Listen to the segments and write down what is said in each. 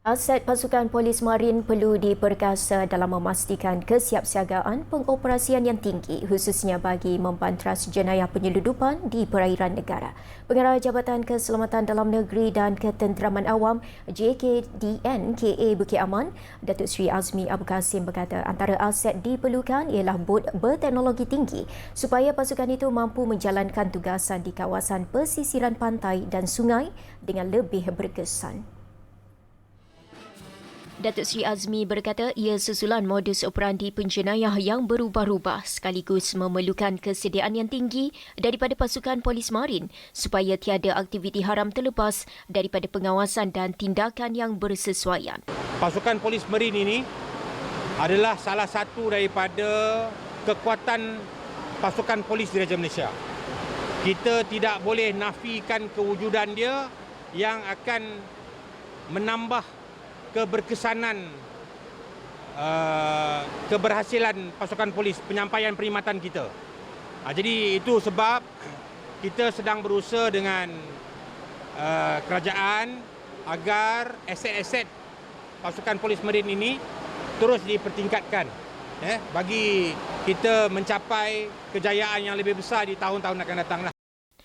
Aset pasukan polis marin perlu diperkasa dalam memastikan kesiapsiagaan pengoperasian yang tinggi khususnya bagi membantras jenayah penyeludupan di perairan negara. Pengarah Jabatan Keselamatan Dalam Negeri dan Ketenteraman Awam JKDN KA Bukit Aman, Datuk Seri Azmi Abu Kasim berkata antara aset diperlukan ialah bot berteknologi tinggi supaya pasukan itu mampu menjalankan tugasan di kawasan pesisiran pantai dan sungai dengan lebih berkesan. Datuk Seri Azmi berkata ia susulan modus operandi penjenayah yang berubah-ubah sekaligus memerlukan kesediaan yang tinggi daripada pasukan polis marin supaya tiada aktiviti haram terlepas daripada pengawasan dan tindakan yang bersesuaian. Pasukan polis marin ini adalah salah satu daripada kekuatan pasukan polis di Raja Malaysia. Kita tidak boleh nafikan kewujudan dia yang akan menambah keberkesanan uh, keberhasilan pasukan polis penyampaian perkhidmatan kita. Uh, jadi itu sebab kita sedang berusaha dengan uh, kerajaan agar aset-aset pasukan polis marin ini terus dipertingkatkan eh, bagi kita mencapai kejayaan yang lebih besar di tahun-tahun akan datang. Lah.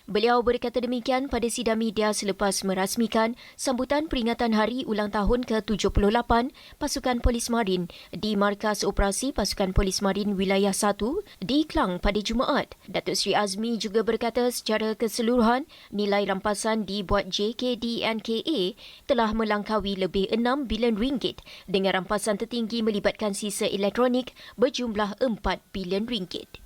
Beliau berkata demikian pada sidang media selepas merasmikan sambutan peringatan Hari Ulang Tahun ke-78 Pasukan Polis Marin di Markas Operasi Pasukan Polis Marin Wilayah 1 di Klang pada Jumaat. Datuk Seri Azmi juga berkata secara keseluruhan nilai rampasan dibuat JKDNKA telah melangkaui lebih 6 bilion ringgit dengan rampasan tertinggi melibatkan sisa elektronik berjumlah 4 bilion ringgit.